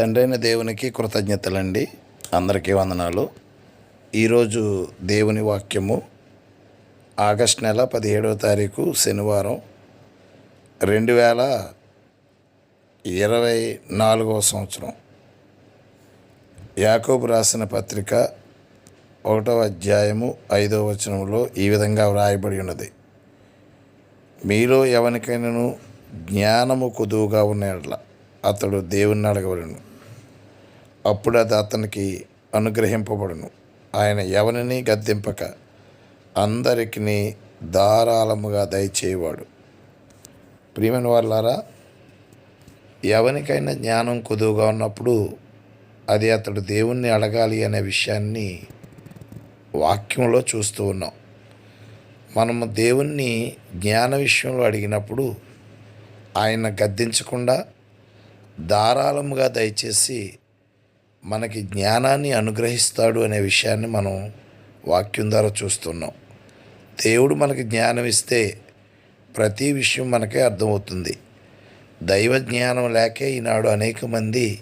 తండ్రైన దేవునికి కృతజ్ఞతలండి. అందరికీ వందనాలు. ఈరోజు దేవుని వాక్యము ఆగస్ట్ నెల పదిహేడవ తారీఖు శనివారం రెండు వేల ఇరవై నాలుగవ సంవత్సరం. యాకోబు రాసిన పత్రిక ఒకటవ అధ్యాయము ఐదవ వచనంలో ఈ విధంగా వ్రాయబడి ఉన్నది. మీలో ఎవరికైనాను జ్ఞానము కొదువుగా ఉన్న అతడు దేవుణ్ణి అడగవలను. అప్పుడు అది అతనికి అనుగ్రహింపబడును. ఆయన ఎవరిని గద్దెంపక అందరికీ ధారాళముగా దయచేయవాడు. ప్రియమైన వాళ్ళారా ఎవరికైనా జ్ఞానం కొదువుగా ఉన్నప్పుడు అది అతడు దేవుణ్ణి అడగాలి అనే విషయాన్ని వాక్యంలో చూస్తూ ఉన్నాం. మనము దేవుణ్ణి జ్ఞాన విషయంలో అడిగినప్పుడు ఆయన గద్దించకుండా ధారాళముగా దయచేసి మనకి జ్ఞానాన్ని అనుగ్రహిస్తాడు అనే విషయాన్ని మనం వాక్యం ద్వారా చూస్తున్నాం. దేవుడు మనకి జ్ఞానం ఇస్తే ప్రతి విషయం మనకే అర్థమవుతుంది. దైవ జ్ఞానం లేకే ఈనాడు అనేక మంది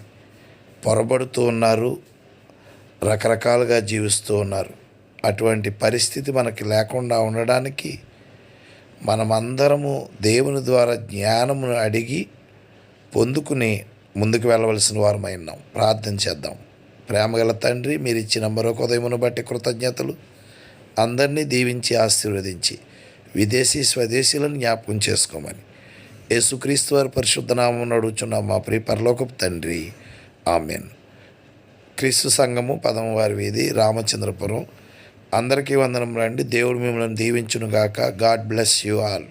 పొరబడుతూ ఉన్నారు రకరకాలుగా జీవిస్తూ ఉన్నారు. అటువంటి పరిస్థితి మనకి లేకుండా ఉండడానికి మనమందరము దేవుని ద్వారా జ్ఞానమును అడిగి పొందుకుని ముందుకు వెళ్ళవలసిన వారమై ఉన్నాం. ప్రార్థన చేద్దాం. ప్రేమగల తండ్రి మీరు ఇచ్చిన మరొక ఉదయమును బట్టి కృతజ్ఞతలు. అందరినీ దీవించి ఆశీర్వదించి విదేశీ స్వదేశీలను జ్ఞాపకం చేసుకోమని. యేసుక్రీస్తు వారి పరిశుద్ధనామం నామం మా ప్రియ పరలోకపు తండ్రి. ఆమెన్. క్రీస్తు సంఘము పదమవారి వీధి రామచంద్రపురం. అందరికీ వందనం రండి దేవుడు మిమ్మల్ని దీవించునుగాక. God bless you all.